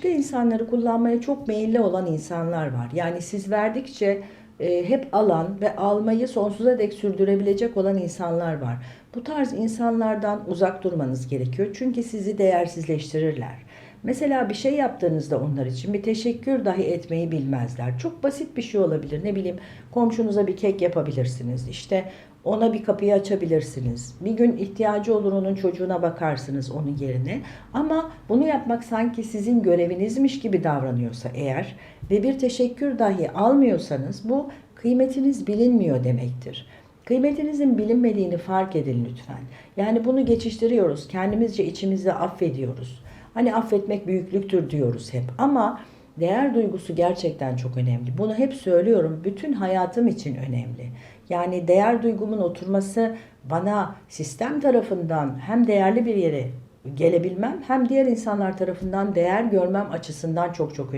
Başka insanları kullanmaya çok meyilli olan insanlar var. Yani siz verdikçe e, hep alan ve almayı sonsuza dek sürdürebilecek olan insanlar var. Bu tarz insanlardan uzak durmanız gerekiyor. Çünkü sizi değersizleştirirler. Mesela bir şey yaptığınızda onlar için bir teşekkür dahi etmeyi bilmezler. Çok basit bir şey olabilir. Ne bileyim komşunuza bir kek yapabilirsiniz. İşte ona bir kapıyı açabilirsiniz. Bir gün ihtiyacı olur onun çocuğuna bakarsınız onun yerine. Ama bunu yapmak sanki sizin görevinizmiş gibi davranıyorsa eğer ve bir teşekkür dahi almıyorsanız bu kıymetiniz bilinmiyor demektir. Kıymetinizin bilinmediğini fark edin lütfen. Yani bunu geçiştiriyoruz. Kendimizce içimizde affediyoruz. Hani affetmek büyüklüktür diyoruz hep ama değer duygusu gerçekten çok önemli. Bunu hep söylüyorum. Bütün hayatım için önemli. Yani değer duygumun oturması bana sistem tarafından hem değerli bir yere gelebilmem hem diğer insanlar tarafından değer görmem açısından çok çok önemli.